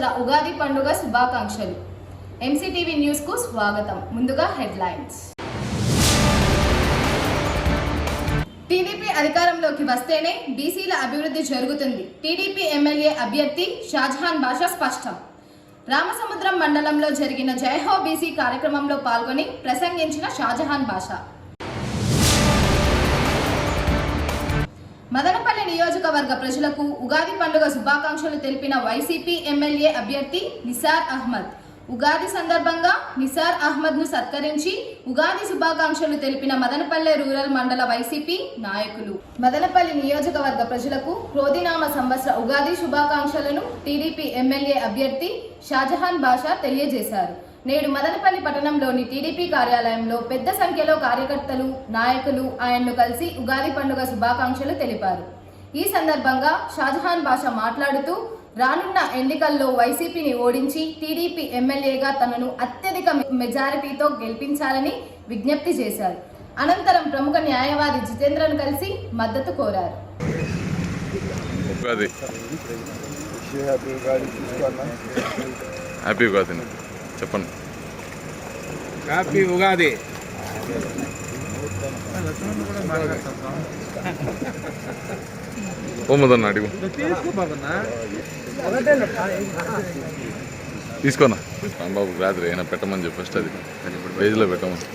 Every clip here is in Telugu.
సంవత్సర ఉగాది పండుగ శుభాకాంక్షలు. ఎంసీటీవీ న్యూస్కు స్వాగతం. ముందుగా హెడ్లైన్స్. టీడీపీ అధికారంలోకి వస్తేనే బీసీల అభివృద్ధి జరుగుతుంది. టీడీపీ ఎమ్మెల్యే అభ్యర్థి షాజహాన్ బాషా స్పష్టం. రామసముద్రం మండలంలో జరిగిన జయహో బీసీ కార్యక్రమంలో పాల్గొని ప్రసంగించిన షాజహాన్ బాషా. మదనపల్లి నియోజకవర్గ ప్రజలకు ఉగాది పండుగ శుభాకాంక్షలు తెలిపిన వైసీపీ ఎమ్మెల్యే అభ్యర్థి నిసార్ అహ్మద్. ఉగాది సందర్భంగా నిసార్ అహ్మద్ను సత్కరించి ఉగాది శుభాకాంక్షలు తెలిపిన మదనపల్లె రూరల్ మండల వైసీపీ నాయకులు. మదనపల్లి నియోజకవర్గ ప్రజలకు క్రోధినామ సంవత్సర ఉగాది శుభాకాంక్షలను టీడీపీ ఎమ్మెల్యే అభ్యర్థి షాజహాన్ బాషా తెలియజేశారు. నేడు మదనపల్లి పట్టణంలోని టీడీపీ కార్యాలయంలో పెద్ద సంఖ్యలో కార్యకర్తలు నాయకులు ఆయన్ను కలిసి ఉగాది పండుగ శుభాకాంక్షలు తెలిపారు. ఈ సందర్భంగా షాజహాన్ బాషా మాట్లాడుతూ రానున్న ఎన్నికల్లో వైసీపీని ఓడించి టీడీపీ ఎమ్మెల్యేగా తనను అత్యధిక మెజారిటీతో గెలిపించాలని విజ్ఞప్తి చేశారు. అనంతరం ప్రముఖ న్యాయవాది జితేంద్రను కలిసి మద్దతు కోరారు. హ్యాపీ ఉగాది చూసుకున్నా హ్యాపీ ఉగాది. చెప్పండి. హ్యాపీ ఉగాది. ఓ మదన్న అడిగు. తీసుకోనా? రాంబాబు రాత్రి అయినా పెట్టమని చెప్పి ఫస్ట్ అది. పేజీలో పెట్టమని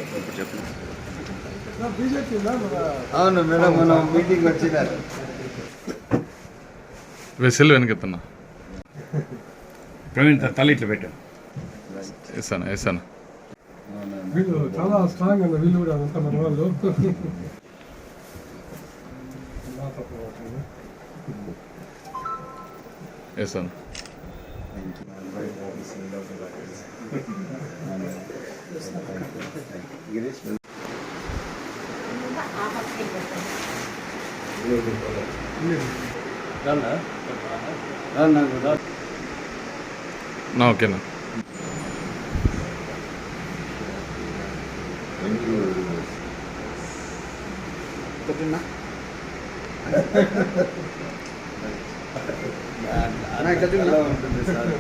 అవును మేడం మనం మీటింగ్ వచ్చినారు. వెసెల్ వెనకెత్తన్నా. ప్రవీణ్ తల్లి ఇట్లా పెట్టు వేసాను వేసాను వీళ్ళు చాలా స్ట్రాంగ్ అన్న వీళ్ళు కూడా అంతా మన వాళ్ళు వేసాను గిరీష్ నా ఓకేనా ఎలా ఉంటుంది సార్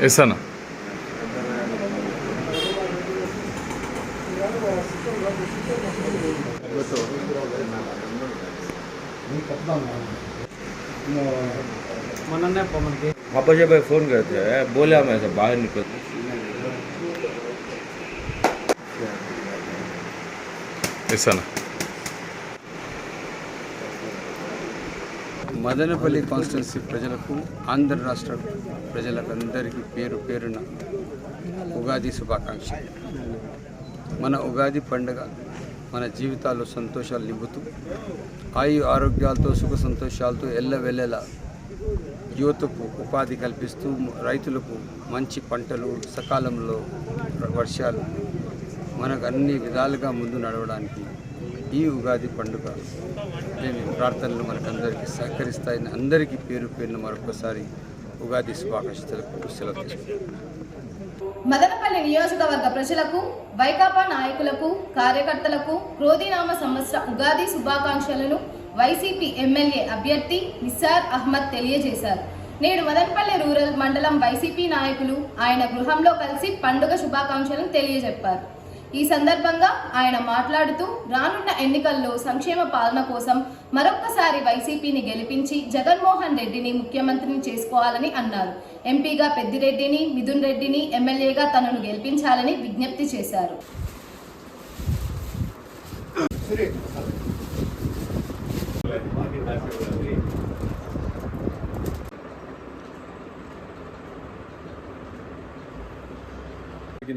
వేసానా पापा जब फोन करते हैं बोले हम ऐसे बाहर निकल ఇస్తాను. మదనపల్లి కాన్స్టిట్యున్సీ ప్రజలకు ఆంధ్ర రాష్ట్ర ప్రజలకు అందరికీ పేరు పేరున ఉగాది శుభాకాంక్షలు. మన ఉగాది పండుగ మన జీవితాల్లో సంతోషాలు నింపుతూ ఆయు ఆరోగ్యాలతో సుఖ సంతోషాలతో ఎల్లవెల్లెలా యువతకు ఉపాధి కల్పిస్తూ రైతులకు మంచి పంటలు సకాలంలో వర్షాలు మనకు అన్ని విధాలుగా ముందు నడవడానికి ఈ ఉగాది పండుగ లేని ప్రార్థనలు మనకందరికీ సహకరిస్తాయని అందరికీ పేరు పేరున మరొకసారి ఉగాది శుభాకాంక్షలకు సెలవు మదనపల్లి నియోజకవర్గ ప్రజలకు వైకాపా నాయకులకు కార్యకర్తలకు క్రోధినామ సంవత్సర ఉగాది శుభాకాంక్షలను వైసీపీ ఎమ్మెల్యే అభ్యర్థి నిసార్ అహ్మద్ తెలియజేశారు. నేడు మదనపల్లి రూరల్ మండలం వైసీపీ నాయకులు ఆయన గృహంలో కలిసి పండుగ శుభాకాంక్షలను తెలియజెప్పారు. ఈ సందర్భంగా ఆయన మాట్లాడుతూ రానున్న ఎన్నికల్లో సంక్షేమ పాలన కోసం మరొక్కసారి వైసీపీని గెలిపించి జగన్మోహన్ రెడ్డిని ముఖ్యమంత్రిని చేసుకోవాలని అన్నారు. ఎంపీగా పెద్దిరెడ్డిని మిథున్ రెడ్డిని ఎమ్మెల్యేగా తనను గెలిపించాలని విజ్ఞప్తి చేశారు.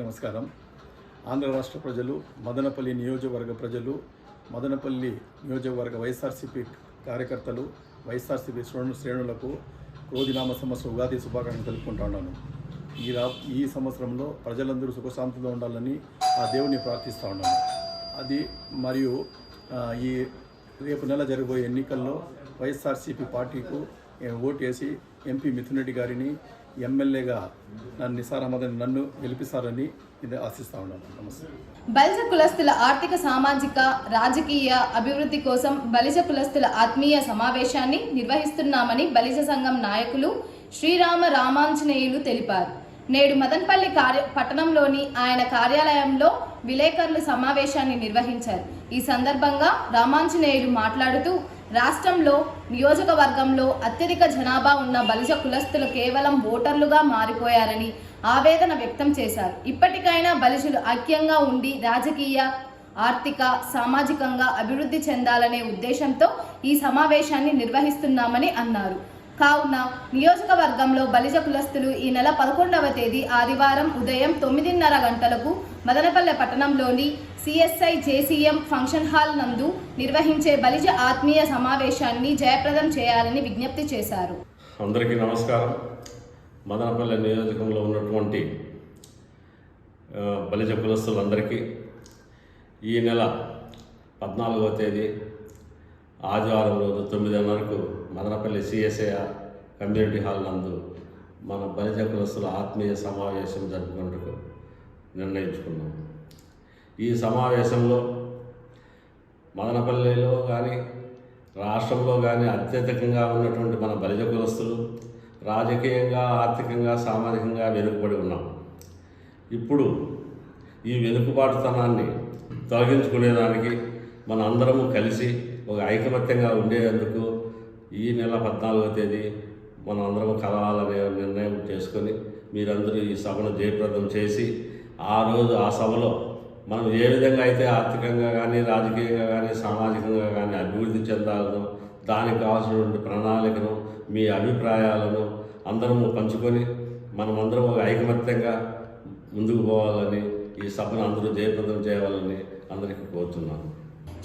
నమస్కారం. ఆంధ్ర రాష్ట్ర ప్రజలు మదనపల్లి నియోజకవర్గ ప్రజలు మదనపల్లి నియోజకవర్గ వైఎస్ఆర్సీపీ కార్యకర్తలు వైఎస్ఆర్సీపీ శ్రేణు శ్రేణులకు రోజునామ సంవత్సరం ఉగాది శుభాకాంక్షలు తెలుపుకుంటున్నాను ఈ రా ఈ సంవత్సరంలో ప్రజలందరూ సుఖశాంతితో ఉండాలని ఆ దేవుని ప్రార్థిస్తూ ఉన్నాను. అది మరియు ఈ రేపు నెల జరగబోయే ఎన్నికల్లో వైఎస్ఆర్సీపీ పార్టీకు ఓటు వేసి ఎంపీ మిథున్ రెడ్డి గారిని ఎమ్మెల్యేగా నన్ను నిసార్ అహ్మద్ నన్ను గెలిపిస్తారని ఇది ఆశిస్తా ఉన్నాను. నమస్తే. బలిజ కులస్తుల ఆర్థిక సామాజిక రాజకీయ అభివృద్ధి కోసం బలిజ కులస్తుల ఆత్మీయ సమావేశాన్ని నిర్వహిస్తున్నామని బలిజ సంఘం నాయకులు శ్రీరామ రామాంజనేయులు తెలిపారు. నేడు మదన్పల్లి కార్య పట్టణంలోని ఆయన కార్యాలయంలో విలేకరుల సమావేశాన్ని నిర్వహించారు. ఈ సందర్భంగా రామాంజనేయులు మాట్లాడుతూ రాష్ట్రంలో నియోజకవర్గంలో అత్యధిక జనాభా ఉన్న బలిజ కులస్తులు కేవలం ఓటర్లుగా మారిపోయారని ఆవేదన వ్యక్తం చేశారు. ఇప్పటికైనా బలిజులు ఐక్యంగా ఉండి రాజకీయ ఆర్థిక సామాజికంగా అభివృద్ధి చెందాలనే ఉద్దేశంతో ఈ సమావేశాన్ని నిర్వహిస్తున్నామని అన్నారు. కావున నియోజకవర్గంలో బలిజ కులస్తులు ఈ నెల పదకొండవ తేదీ ఆదివారం ఉదయం తొమ్మిదిన్నర గంటలకు మదనపల్లె పట్టణంలోని సిఎస్ఐ జేసీఎం ఫంక్షన్ హాల్ నందు నిర్వహించే బలిజ ఆత్మీయ సమావేశాన్ని జయప్రదం చేయాలని విజ్ఞప్తి చేశారు. అందరికీ నమస్కారం. మదనపల్లె నియోజకంలో ఉన్నటువంటి బలిజ కులస్తులందరికీ ఈ నెల పద్నాలుగవ తేదీ ఆదివారం రోజు తొమ్మిదిన్నరకు మదనపల్లి సిఎస్ఐ కమ్యూనిటీ హాల్ నందు మన బలిజ కులస్తుల ఆత్మీయ సమావేశం జరుపుకుంటూ నిర్ణయించుకున్నాం. ఈ సమావేశంలో మదనపల్లిలో కానీ రాష్ట్రంలో కానీ అత్యధికంగా ఉన్నటువంటి మన బలిజ కులస్తులు రాజకీయంగా ఆర్థికంగా సామాజికంగా వెనుకబడి ఉన్నాం. ఇప్పుడు ఈ వెనుకబాటుతనాన్ని తొలగించుకునేదానికి మన అందరము కలిసి ఒక ఐకమత్యంగా ఉండేందుకు ఈ నెల పద్నాలుగో తేదీ మనం అందరం కలవాలనే నిర్ణయం చేసుకొని మీరందరూ ఈ సభను జయప్రదం చేసి ఆ రోజు ఆ సభలో మనం ఏ విధంగా అయితే ఆర్థికంగా కానీ రాజకీయంగా కానీ సామాజికంగా కానీ అభివృద్ధి చెందాలను దానికి కావాల్సినటువంటి ప్రణాళికను మీ అభిప్రాయాలను అందరము పంచుకొని మనమందరం ఒక ఐకమత్యంగా ముందుకు పోవాలని ఈ సభను అందరూ జయప్రదం చేయాలని అందరికీ కోరుతున్నాను.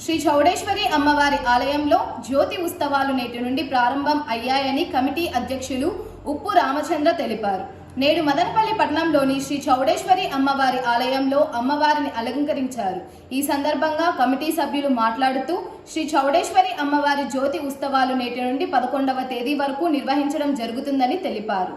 శ్రీ చౌడేశ్వరి అమ్మవారి ఆలయంలో జ్యోతి ఉత్సవాలు నేటి నుండి ప్రారంభం అయ్యాయని కమిటీ అధ్యక్షులు ఉప్పు రామచంద్ర తెలిపారు. నేడు మదనపల్లి పట్టణంలోని శ్రీ చౌడేశ్వరి అమ్మవారి ఆలయంలో అమ్మవారిని అలంకరించారు. ఈ సందర్భంగా కమిటీ సభ్యులు మాట్లాడుతూ శ్రీ చౌడేశ్వరి అమ్మవారి జ్యోతి ఉత్సవాలు నేటి నుండి పదకొండవ తేదీ వరకు నిర్వహించడం జరుగుతుందని తెలిపారు.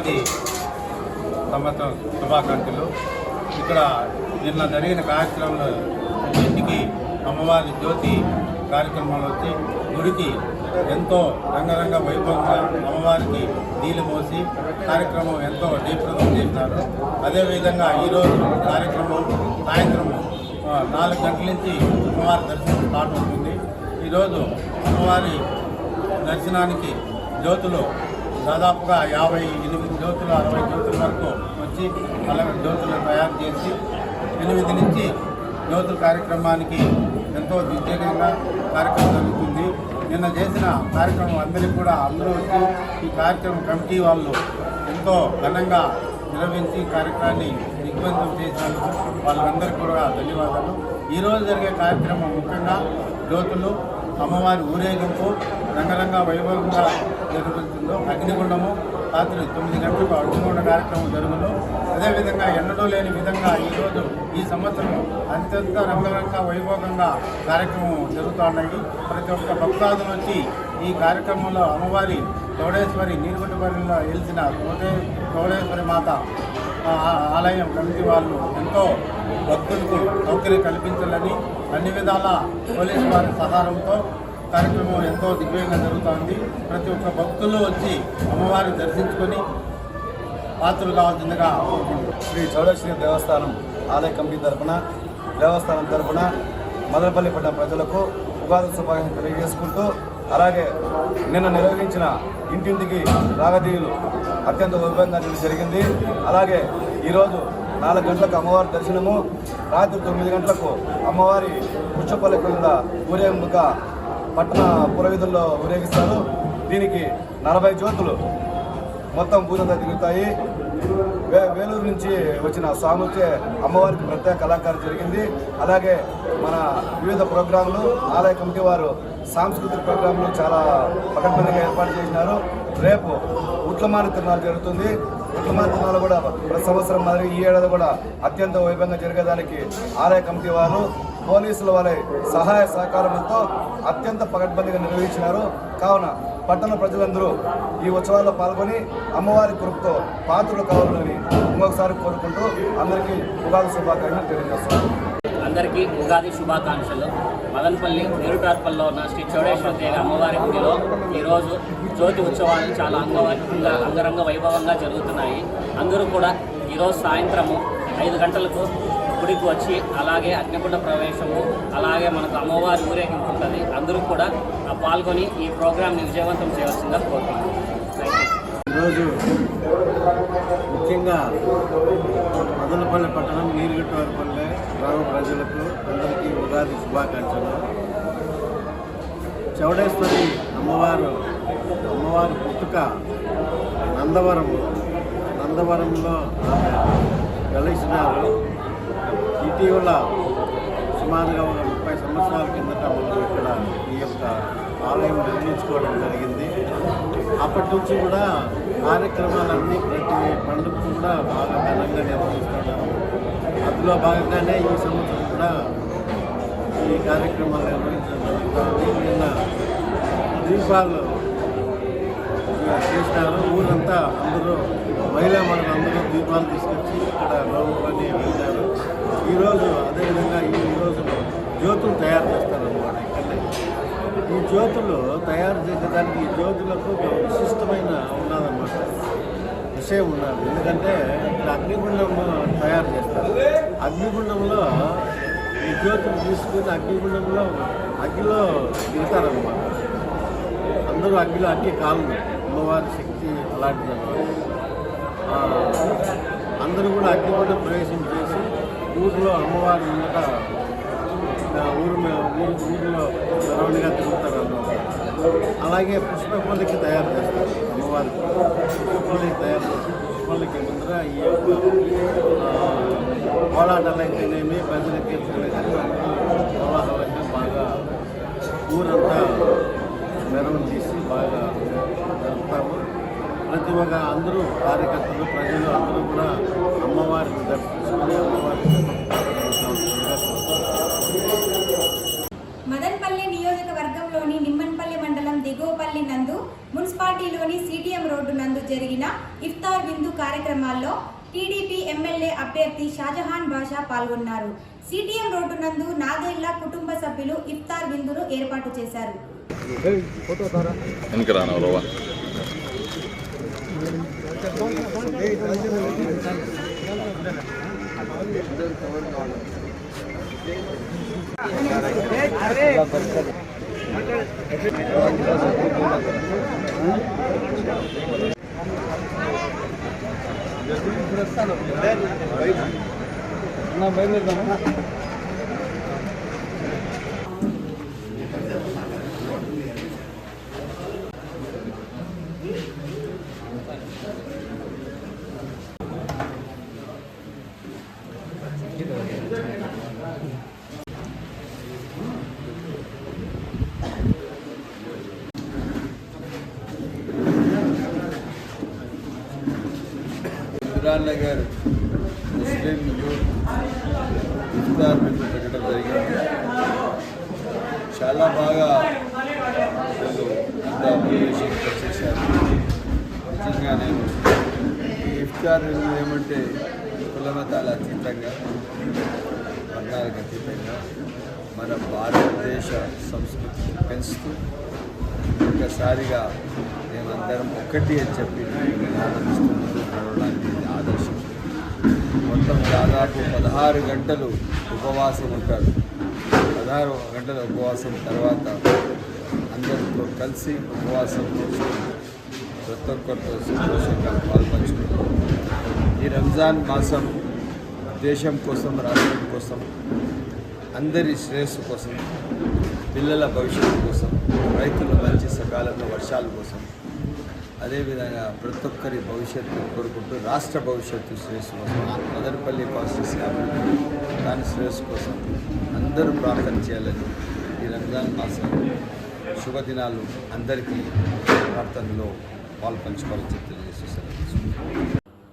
ఉగాది సంవత్సరం శుభాకాంక్షలు. ఇక్కడ నిన్న జరిగిన కార్యక్రమంలో ఇంటికి అమ్మవారి జ్యోతి కార్యక్రమంలో వచ్చి గుడికి ఎంతో రంగరంగ వైభవంగా అమ్మవారికి నీళ్ళు మోసి కార్యక్రమం ఎంతో డీప్రదం చేశారు. అదేవిధంగా ఈరోజు కార్యక్రమం సాయంత్రం నాలుగు గంటల నుంచి అమ్మవారి దర్శనం స్టార్ట్ అవుతుంది. ఈరోజు అమ్మవారి దర్శనానికి జ్యోతులు దాదాపుగా యాభై ఎనిమిది జ్యోతులు అరవై జ్యోతుల వరకు వచ్చి అలాగే జ్యోతులు తయారు చేసి ఎనిమిది నుంచి జ్యోతుల కార్యక్రమానికి ఎంతో దిగ్విజయంగా కార్యక్రమం జరుగుతుంది. నిన్న చేసిన కార్యక్రమం అందరికీ కూడా అందరూ వచ్చి ఈ కార్యక్రమం కమిటీ వాళ్ళు ఎంతో ఘనంగా నిర్వహించి కార్యక్రమాన్ని దిగ్బంధం చేసినందుకు వాళ్ళందరికీ కూడా ధన్యవాదాలు. ఈరోజు జరిగే కార్యక్రమం ముఖ్యంగా జ్యోతులు అమ్మవారి ఊరేగింపు రంగరంగ వైభవంగా జరుగుతుందో అగ్నిగుండము రాత్రి తొమ్మిది గంటలకు అగ్నిగుండ కార్యక్రమం జరుగును. అదేవిధంగా ఎన్నడూ లేని విధంగా ఈరోజు ఈ సంవత్సరం అత్యంత రంగరంగ వైభవంగా కార్యక్రమం జరుగుతున్నాయి ప్రతి ఒక్క భక్తాదులు వచ్చి ఈ కార్యక్రమంలో అమ్మవారి చౌడేశ్వరి నీరుగుంటపల్లిలో వెలిసిన చౌడే చౌడేశ్వరి మాత ఆలయం కమిటీ వాళ్ళు ఎంతో భక్తులకు సౌకర్యం కల్పించాలని అన్ని విధాల పోలీసు వారి సహారంతో కార్యక్రమం ఎంతో దిగ్విజయంగా జరుగుతోంది. ప్రతి ఒక్క భక్తులు వచ్చి అమ్మవారిని దర్శించుకొని పాత్రలు కావాల్సిందిగా శ్రీ చౌడేశ్వరి దేవస్థానం ఆలయ కమిటీ తరపున దేవస్థానం తరపున మదనపల్లి పడ్డ ప్రజలకు ఉగాది శుభాకాంక్షలు తెలియజేసుకుంటూ అలాగే నిన్న నిర్వహించిన ఇంటింటికి రాగదీయులు అత్యంత వైభవంగా జరిగింది. అలాగే ఈరోజు నాలుగు గంటలకు అమ్మవారి దర్శనము రాత్రి తొమ్మిది గంటలకు అమ్మవారి పుచ్చపల్లి కింద ఊరేగింపుగా పట్టణ పురవీధుల్లో ఊరేగిస్తారు. దీనికి నలభై జ్యోతులు మొత్తం పూజంతా తిరుగుతాయి. వే వేలూరు నుంచి వచ్చిన స్వామిచే అమ్మవారికి ప్రత్యేక కళాకారం జరిగింది. అలాగే మన వివిధ ప్రోగ్రాంలు ఆలయ కమిటీ వారు సాంస్కృతిక ప్రోగ్రాంలు చాలా పకడ్బందీగా ఏర్పాటు చేసినారు. రేపు ఉట్లమాన తిరునాలు జరుగుతుంది. ఉట్లమాన కూడా ప్రతి సంవత్సరం మరియు ఈ ఏడాది కూడా అత్యంత వైభవంగా జరిగేదానికి ఆలయ కమిటీ వారు పోలీసుల వారి సహాయ సహకారంతో అత్యంత పకడ్బందీగా నిర్వహించినారు. కావున పట్టణ ప్రజలందరూ ఈ ఉత్సవాల్లో పాల్గొని అమ్మవారి కృపతో పాత్రలు కావాలని ఇంకొకసారి కోరుకుంటూ అందరికీ ఉగాది శుభాకాంక్షలు తెలియజేస్తున్నాను. అందరికీ ఉగాది శుభాకాంక్షలు. మదనపల్లి నేరుటార్పల్లో ఉన్న శ్రీ చౌడేశ్వర దేవి అమ్మవారి గుడిలో ఈరోజు జ్యోతి ఉత్సవాలు చాలా అంగ అంగరంగ వైభవంగా జరుగుతున్నాయి. అందరూ కూడా ఈరోజు సాయంత్రము ఐదు గంటలకు గుడికి వచ్చి అలాగే అగ్నిగుండ ప్రవేశము అలాగే మనకు అమ్మవారి ఊరేగింపు ఉంటుంది. అందరూ కూడా పాల్గొని ఈ ప్రోగ్రాంని విజయవంతం చేయవలసిందిగా కోరుతున్నాను ఈరోజు ముఖ్యంగా మదనపల్లి పట్టణం నీరుగట్టువారిపల్లె గ్రామ ప్రజలకు అందరికీ ఉగాది శుభాకాంక్షలు. చౌడేశ్వరి అమ్మవారు అమ్మవారి పుట్టుక నందవరము నందవరంలో ఆమె వెలిసినారు ఇటీవల సుమారుగా ఒక ముప్పై సంవత్సరాల కిందట మనం ఇక్కడ ఈ యొక్క ఆలయం నిర్మించుకోవడం జరిగింది. అప్పటి నుంచి కూడా కార్యక్రమాలన్నీ ప్రతి పండుగ కూడా బాగా ఘనంగా నిర్వహిస్తున్నారు. అందులో భాగంగానే ఈ సంవత్సరం కూడా ఈ కార్యక్రమాలు నిర్వహించడం జరుగుతుంది. నిన్న దీపాలు చేసినారు ఊరంతా అందరూ మహిళా మనులు అందరూ దీపాలు తీసుకొచ్చి ఇక్కడ లోపలని వెళ్తారు ఈరోజు అదేవిధంగా ఈ రోజు జ్యోతులు తయారు చేస్తారన్నమాట ఇక్కడ ఈ జ్యోతులు తయారు చేసేదానికి ఈ జ్యోతులకు ఒక విశిష్టమైన ఉన్నదన్నమాట. విషయం ఉన్నది. ఎందుకంటే ఇక్కడ అగ్నిగుండం తయారు చేస్తారు. అగ్నిగుండంలో ఈ జ్యోతులు తీసుకుని అగ్నిగుండంలో అగ్గిలో దిగుతారనమాట అందరూ అగ్గిలో అగ్గి కాళ్ళు అమ్మవారి శక్తి అలాంటిది. అందరూ కూడా అగ్నిగుండం ప్రవేశం చేసి ఊరిలో అమ్మవారి ముందట ఊరు ఊరు ఊరిలో రౌండ్గా తిరుగుతారు అన్నమాట అలాగే పుష్పపల్లికి తయారు చేస్తారు అమ్మవారి. పుష్పపల్లికి తయారు చేసి పుష్పల్లికి ముందర ఈ యొక్క ఆ, కోలాటాలు అయితేనేమి భజన కోలాహలంగా బాగా ఊరంతా మెరవని తీసి బాగా ప్రతి ఒక్క అందరూ కార్యకర్తలు ప్రజలు అందరూ కూడా అమ్మవారిని దర్శించుకొని అమ్మవారిని. మదన్పల్లి నియోజకవర్గంలోని నిమ్మన్పల్లి మండలం దిగువపల్లి నందు మున్సిపాలిటీలోని సిటిఎం రోడ్డు నందు జరిగిన ఇఫ్తార్ విందు కార్యక్రమాల్లో టీడీపీ ఎమ్మెల్యే అభ్యర్థి షాజహాన్ బాషా పాల్గొన్నారు. సిటిఎం రోడ్డు నందు నాదేళ్ళ కుటుంబ సభ్యులు ఇఫ్తార్ విందును ఏర్పాటు చేశారు. ना भाई मेरे బాగా చేశారు నిజంగా నేను ఇఫ్తార్ విందు ఏమంటే కులమతాల అతీతంగా వర్గాలకు అతీతంగా మన భారతదేశ సంస్కృతిని పెంచుతూ ఒక్కసారిగా మేమందరం ఒకటి అని చెప్పి ఆనందిస్తూ నడవడానికి ఆదర్శం. మొత్తం దాదాపు పదహారు గంటలు ఉపవాసం ఉంటారు. పదహారు గంటల ఉపవాసం తర్వాత అందరితో కలిసి ఉపవాసం ప్రతి ఒక్కరితో సంతోషంగా పాల్పంచుకున్నాం ఈ రంజాన్ మాసం దేశం కోసం రాష్ట్రం కోసం అందరి శ్రేయస్సు కోసం పిల్లల భవిష్యత్తు కోసం రైతుల మంచి సకాలంలో వర్షాల కోసం అదేవిధంగా ప్రతి ఒక్కరి భవిష్యత్తు కోరుకుంటూ రాష్ట్ర భవిష్యత్తు శ్రేయస్సు కోసం మదనపల్లి కాన్స్టిట్యూన్సీ అభివృద్ధి దాని శ్రేయస్సు కోసం అందరూ ప్రార్థన చేయాలని ఈ రంజాన్ మాసం శుభదినాలు అందరికీ ప్రార్థనలో పాల్పంచుకోవాలని చెప్పి తెలియజేస్తున్నారు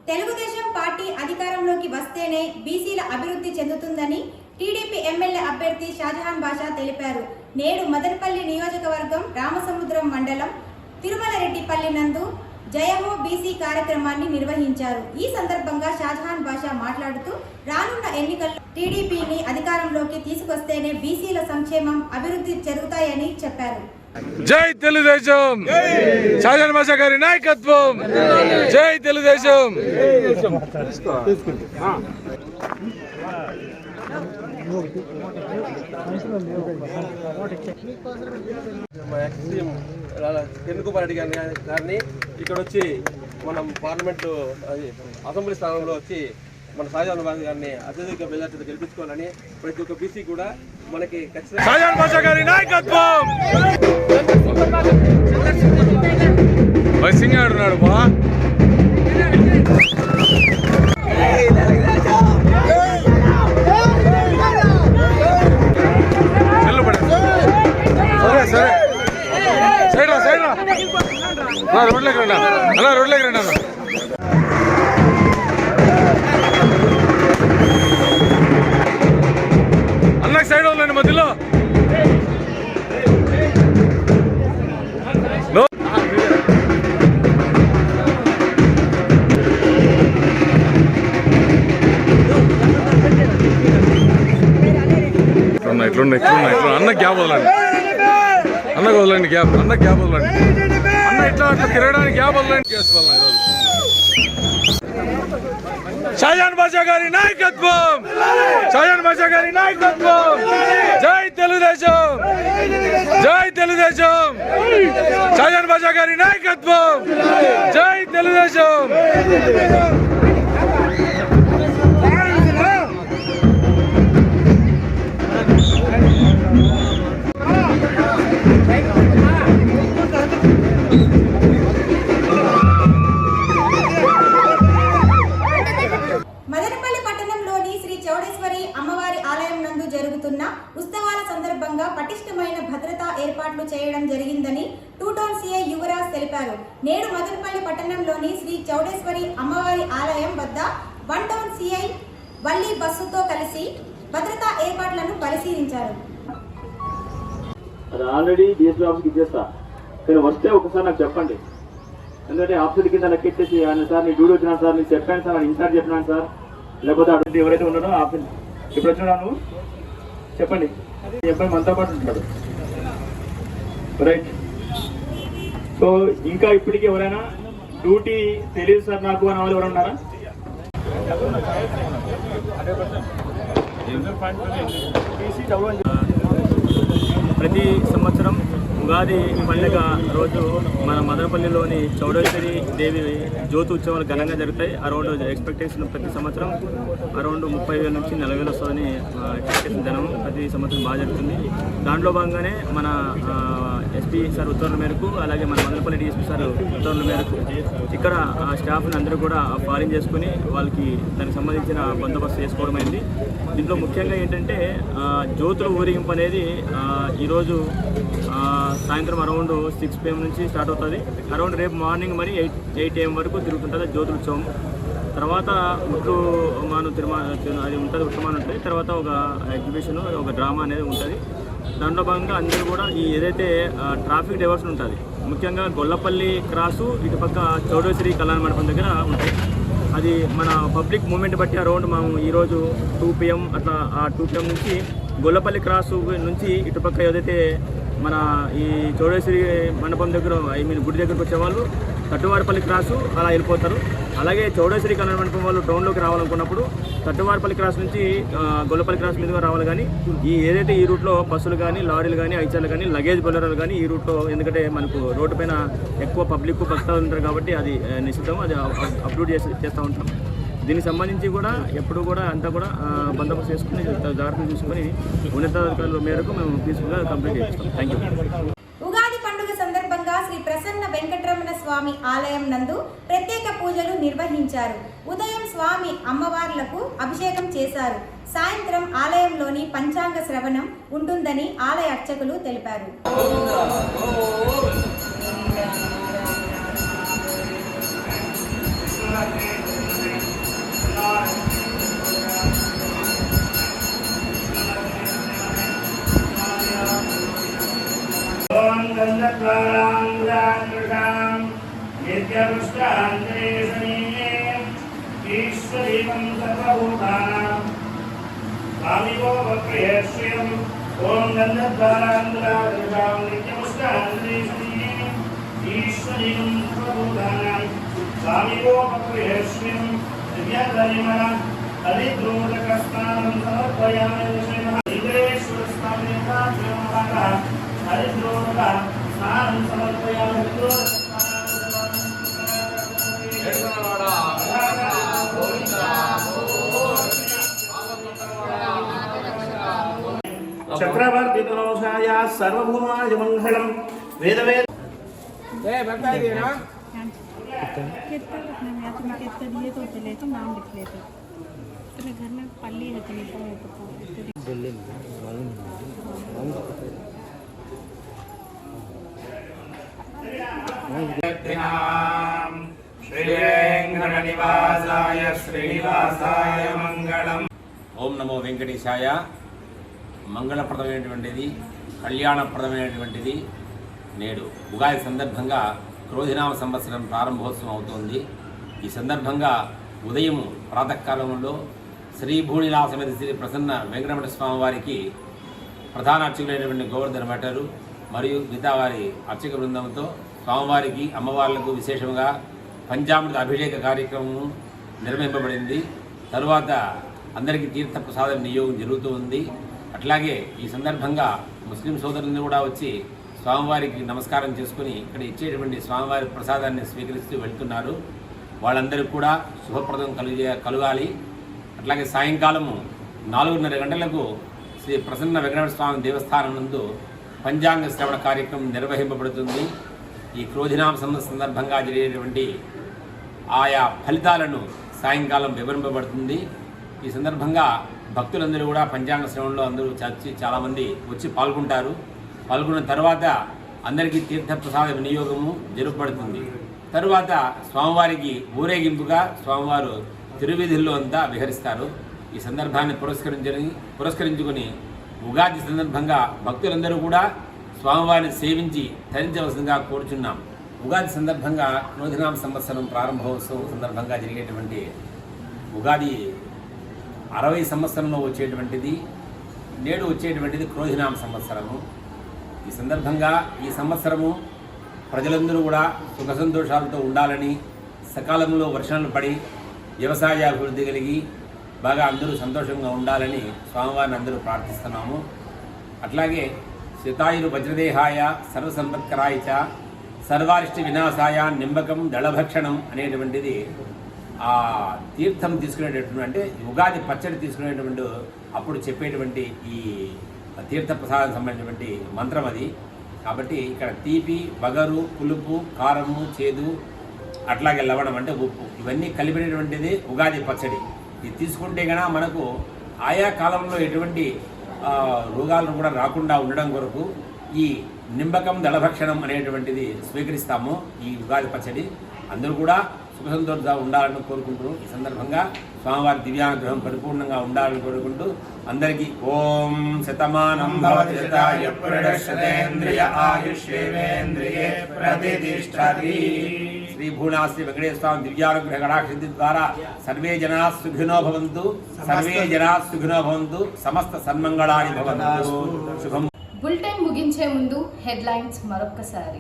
తెలుగుదేశం పార్టీ అధికారంలోకి వస్తేనే బీసీల అభివృద్ధి చెందుతుందని టీడీపీ ఎమ్మెల్యే అభ్యర్థి షాజహాన్ బాషా తెలిపారు. నేడు మదనపల్లి నియోజకవర్గం రామసముద్రం మండలం తిరుమలరెడ్డిపల్లి నందు జయహో బీసీ కార్యక్రమాన్ని నిర్వహించారు. ఈ సందర్భంగా షాజహాన్ బాషా మాట్లాడుతూ రానున్న ఎన్నికల్లో టీడీపీని అధికారంలోకి తీసుకొస్తేనే బీసీల సంక్షేమం అభివృద్ధి జరుగుతాయని చెప్పారు. జై తెలుగుదేశం! షాజాన్ బాషా గారి నాయకత్వం! జై తెలుగుదేశం! తెన్నుకుమార్ రెడ్డి గారిని గారిని ఇక్కడ వచ్చి మనం పార్లమెంటు అది అసెంబ్లీ స్థానంలో వచ్చి మన సాయిజాన్ బాబు గారిని అత్యధిక మెజార్టీతో గెలిపించుకోవాలని ప్రతి ఒక్క బీసీ కూడా మనకి ఖచ్చితంగా ఆడున్నాడు బా. రోడ్లోకి రండి అలా రోడ్లోకి రండి అన్న. అన్నకి సైడ్ ఉందండి మధ్యలో. ఎట్లున్నాయి ఎట్లున్నాయి ఎట్లున్నాయి అన్న గ్యాప్ వదలండి. అన్న వదలండి గ్యాప్. అన్న గ్యాప్ వదలండి. ఇట్లా అట్లా తిరగడానికి గ్యాప్ వదలండి. చేసుకోవాలి ఈరోజు షాజాన్ బాషా గారి నాయకత్వం. షాజాన్ బాషా గారి నాయకత్వం. జై తెలుగుదేశం. జై తెలుగుదేశం. షాజాన్ బాషా గారి నాయకత్వం. జై తెలుగుదేశం. ఏర్పాట్లు చేయడం జరిగిందని టూ టౌన్ సిఐ యువరాజ్ తెలిపారు. నేడు మదనపల్లి పట్టణంలోని శ్రీ చౌడేశ్వరి అమ్మవారి ఆలయం వద్ద వన్ టౌన్ సిఐ వల్లి బస్సుతో కలిసి భద్రతా ఏర్పాట్లను పరిశీలించారు. అది ఆల్రెడీ డిఎస్పీ ఆఫీస్కి ఇచ్చేస్తా. వస్తే ఒకసారి నాకు చెప్పండి. ఎందుకంటే ఆఫీసర్ కింద లెక్కెట్టేసి ఆయన సార్ నీ డ్యూటీ వచ్చినాను సార్ నీకు చెప్పాను సార్ అని ఇన్ఛార్జ్ చెప్పినాను సార్. లేకపోతే అటువంటి ఎవరైతే ఉన్నారో ఆఫీస్ ఇప్పుడు వచ్చినా నువ్వు చెప్పండి. ఈ మనతో పాటు ఉంటాడు. రైట్ సో ఇంకా ఇప్పటికీ ఎవరైనా డ్యూటీ తెలియదు సార్ నాకు అని వాళ్ళు ఎవరు ఉన్నారా? ప్రతి సంవత్సరం ఉగాది పండుగ రోజు మన మదనపల్లిలోని చౌడేశ్వరి దేవి జ్యోతి ఉత్సవాలు ఘనంగా జరుగుతాయి. ఆ రోజు ఎక్స్పెక్టేషన్ ప్రతి సంవత్సరం అరౌండ్ ముప్పై వేల నుంచి నలభై వేలు వస్తుందని ఎక్స్పెక్టేషన్ జనం ప్రతి సంవత్సరం బాగా జరుగుతుంది. దాంట్లో భాగంగానే మన ఎస్పీ సార్ ఉత్తర్వుల మేరకు అలాగే మన మదనపల్లి డిఎస్పీ సార్ ఉత్తర్వుల మేరకు ఇక్కడ స్టాఫ్ని అందరూ కూడా ఫారిన్ చేసుకుని వాళ్ళకి దానికి సంబంధించిన బందోబస్తు చేసుకోవడం అయింది. దీంట్లో ముఖ్యంగా ఏంటంటే జ్యోతుల ఊరేగింపు అనేది ఈరోజు సాయంత్రం అరౌండ్ సిక్స్ పిఎం నుంచి స్టార్ట్ అవుతుంది. అరౌండ్ రేపు మార్నింగ్ మరి ఎయిట్ ఎయిట్ ఏఎం వరకు తిరుగుతుంటుంది జ్యోతుల ఉత్సవం. తర్వాత ముట్లు మాను తిరుమల అది ఉంటుంది ఉట్టమాను ఉంటుంది. తర్వాత ఒక ఎగ్జిబిషన్ ఒక డ్రామా అనేది ఉంటుంది. దాంట్లో భాగంగా అందరూ కూడా ఈ ఏదైతే ట్రాఫిక్ డైవర్షన్ ఉంటుంది ముఖ్యంగా గొల్లపల్లి క్రాసు ఇటుపక్క చౌడశ్రీ కళ్యాణ మండపం దగ్గర ఉంటాయి. అది మన పబ్లిక్ మూమెంట్ బట్టి అరౌండ్ మనం ఈరోజు టూ పిఎం అట్లా ఆ టూ పిఎం నుంచి గొల్లపల్లి క్రాసు నుంచి ఇటుపక్క ఏదైతే మన ఈ చౌడేశ్వరి మండపం దగ్గర ఐ మీన్ గుడి దగ్గరకు వచ్చేవాళ్ళు తట్టువారిపల్లి క్రాసు అలా వెళ్ళిపోతారు. అలాగే చౌడేశ్వరి కళ్యాణ మండపం వాళ్ళు టౌన్లోకి రావాలనుకున్నప్పుడు తట్టువారిపల్లి క్రాస్ నుంచి గొల్లపల్లి క్రాస్ మీదుగా రావాలి కానీ ఈ ఏదైతే ఈ రూట్లో బస్సులు కానీ లారీలు కానీ ఐచర్లు కానీ లగేజ్ బొలరాలు కానీ ఈ రూట్లో ఎందుకంటే మనకు రోడ్డు పైన ఎక్కువ పబ్లిక్ బస్తాలు ఉంటారు కాబట్టి అది నిశ్చితం అది అప్లోడ్ చేసి చేస్తూ ఉంటాం. దీనికి సంబంధించి కూడా ఎప్పుడు కూడా అంతా కూడా బందోబస్తు చేసుకుని జాగ్రత్తలు తీసుకొని ఉన్నతాధికారుల మేరకు మేము పీస్ఫుల్గా కంప్లీట్ చేస్తాం. థ్యాంక్ యూ ఉగాది పండుగ సందర్భంగా శ్రీ ప్రసన్న వెంకటరమణ స్వామి ఆలయం నందు ప్రత్యేక పూజలు నిర్వహించారు. ఉదయం స్వామి అమ్మవార్లకు అభిషేకం చేశారు. సాయంత్రం ఆలయంలోని పంచాంగ శ్రవణం ఉంటుందని ఆలయ అర్చకులు తెలిపారు. ఓం नित्यमुष्टान्तरे समीये ईश्वरीयं सर्वभूतानां स्वामिवो वक्रियश्रियम् ॐ गन्धद्वारान्तरादृशां नित्यमुष्टान्तरे समीये ईश्वरीयं सर्वभूतानां स्वामिवो वक्रियश्रियम् दिव्यकरिमण हरिद्रोदकस्नानं समर्पयामि विषयः हरिद्रोदक स्नानं समर्पयामि हरिद्रोदक చక్రవర్తితునోషాయ సర్వభూమాయ మంగళం వేదవేద శ్రీనివాసాయ శ్రీనివాసాయ మంగళం ఓం నమో వెంకటేశాయ మంగళప్రదమైనటువంటిది కళ్యాణప్రదమైనటువంటిది నేడు. ఉగాది సందర్భంగా క్రోధినామ సంవత్సరం ప్రారంభోత్సవం అవుతోంది. ఈ సందర్భంగా ఉదయం ప్రాతకాలంలో శ్రీ భూణిలా సమేత శ్రీ ప్రసన్న వెంకటరమణ స్వామి వారికి ప్రధాన అర్చకులైనటువంటి గోవర్ధన భట్టరు మరియు మిగతా వారి అర్చక బృందంతో స్వామివారికి అమ్మవార్లకు విశేషంగా పంచామృత అభిషేక కార్యక్రమము నిర్వహింపబడింది. తరువాత అందరికీ తీర్థ ప్రసాదం నియోగం జరుగుతూ ఉంది అట్లాగే ఈ సందర్భంగా ముస్లిం సోదరులను కూడా వచ్చి స్వామివారికి నమస్కారం చేసుకుని ఇక్కడ ఇచ్చేటువంటి స్వామివారి ప్రసాదాన్ని స్వీకరిస్తూ వెళ్తున్నారు. వాళ్ళందరికీ కూడా శుభప్రదం కలుగే కలగాలి. అట్లాగే సాయంకాలము నాలుగున్నర గంటలకు శ్రీ ప్రసన్న వెంకటేశ్వర స్వామి దేవస్థానం నందు పంచాంగ శ్రవణ కార్యక్రమం నిర్వహింపబడుతుంది. ఈ క్రోధినామ సందర్భంగా జరిగేటువంటి ఆయా ఫలితాలను సాయంకాలం వివరింపబడుతుంది. ఈ సందర్భంగా భక్తులందరూ కూడా పంచాంగ శ్రవణలో అందరూ చచ్చి చాలామంది వచ్చి పాల్గొంటారు. పాల్గొన్న తర్వాత అందరికీ తీర్థప్రసాద వినియోగము జరుపబడుతుంది. తరువాత స్వామివారికి ఊరేగింపుగా స్వామివారు తిరువీధుల్లో అంతా విహరిస్తారు. ఈ సందర్భాన్ని పురస్కరించని పురస్కరించుకొని ఉగాది సందర్భంగా భక్తులందరూ కూడా స్వామివారిని సేవించి ధరించవలసిందిగా కోరుచున్నాం. ఉగాది సందర్భంగా నూతనామ సంవత్సరం ప్రారంభోత్సవం సందర్భంగా జరిగేటువంటి ఉగాది అరవై సంవత్సరంలో వచ్చేటువంటిది నేడు వచ్చేటువంటిది క్రోధినామ సంవత్సరము. ఈ సందర్భంగా ఈ సంవత్సరము ప్రజలందరూ కూడా సుఖ సంతోషాలతో ఉండాలని సకాలంలో వర్షాలు పడి వ్యవసాయ అభివృద్ధి కలిగి బాగా అందరూ సంతోషంగా ఉండాలని స్వామివారిని అందరూ ప్రార్థిస్తున్నాము. అట్లాగే శతాయురు వజ్రదేహాయ సర్వసంపత్కరాయ సర్వారిష్టి వినాశాయ నింబకం దళభక్షణం అనేటువంటిది ఆ తీర్థం తీసుకునేటటువంటి అంటే ఉగాది పచ్చడి తీసుకునేటువంటి అప్పుడు చెప్పేటువంటి ఈ తీర్థ ప్రసాదం సంబంధించినటువంటి మంత్రం అది. కాబట్టి ఇక్కడ తీపి బగరు పులుపు కారము చేదు అట్లాగే లవణం అంటే ఉప్పు ఇవన్నీ కలిపినటువంటిది ఉగాది పచ్చడి. ఇది తీసుకుంటే గన మనకు ఆయా కాలంలో ఎటువంటి రోగాలను కూడా రాకుండా ఉండడం కొరకు ఈ నింబకం దళభక్షణం అనేటువంటిది స్వీకరిస్తాము ఈ ఉగాది పచ్చడి. అందరూ కూడా సుఖ సంతోషంగా ఉండాలని కోరుకుంటూ ఈ సందర్భంగా స్వామివారి దివ్యానుగ్రహం పరిపూర్ణంగా ఉండాలని కోరుకుంటూ అందరికీ ఓం శతమానం శ్రీ భూనా శ్రీ వెంకటేశ్వర స్వామి దివ్యానుగ్రహ కటాక్షితి ద్వారా సర్వే జనా సుఖినో భవంతు సర్వే జనా సుఖినో భవంతు సమస్త సన్మంగళాని భవంతు. శుభం. బులెటిన్ ముగించే ముందు హెడ్లైన్స్ మరొక్కసారి.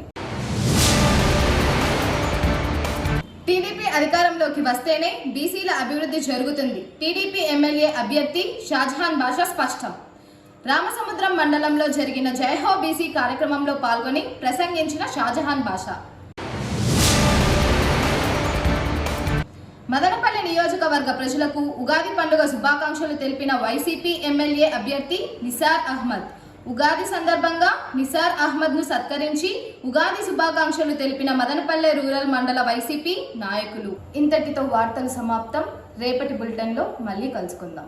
టీడీపీ అధికారంలోకి వస్తేనే బీసీల అభివృద్ధి జరుగుతుంది. టీడీపీ ఎమ్మెల్యే అభ్యర్థి షాజహాన్ భాష స్పష్టం. రామసముద్రం మండలంలో జరిగిన జయహో బీసీ కార్యక్రమంలో పాల్గొని ప్రసంగించిన షాజహాన్ బాషా. మదనపల్లి నియోజకవర్గ ప్రజలకు ఉగాది పండుగ శుభాకాంక్షలు తెలిపిన వైసీపీ ఎమ్మెల్యే అభ్యర్థి నిసార్ అహ్మద్. ఉగాది సందర్భంగా నిసార్ అహ్మద్ను సత్కరించి ఉగాది శుభాకాంక్షలు తెలిపిన మదనపల్లె రూరల్ మండల వైసీపీ నాయకులు. ఇంతటితో వార్తలు సమాప్తం. రేపటి బులెటిన్లో మళ్ళీ కలుసుకుందాం.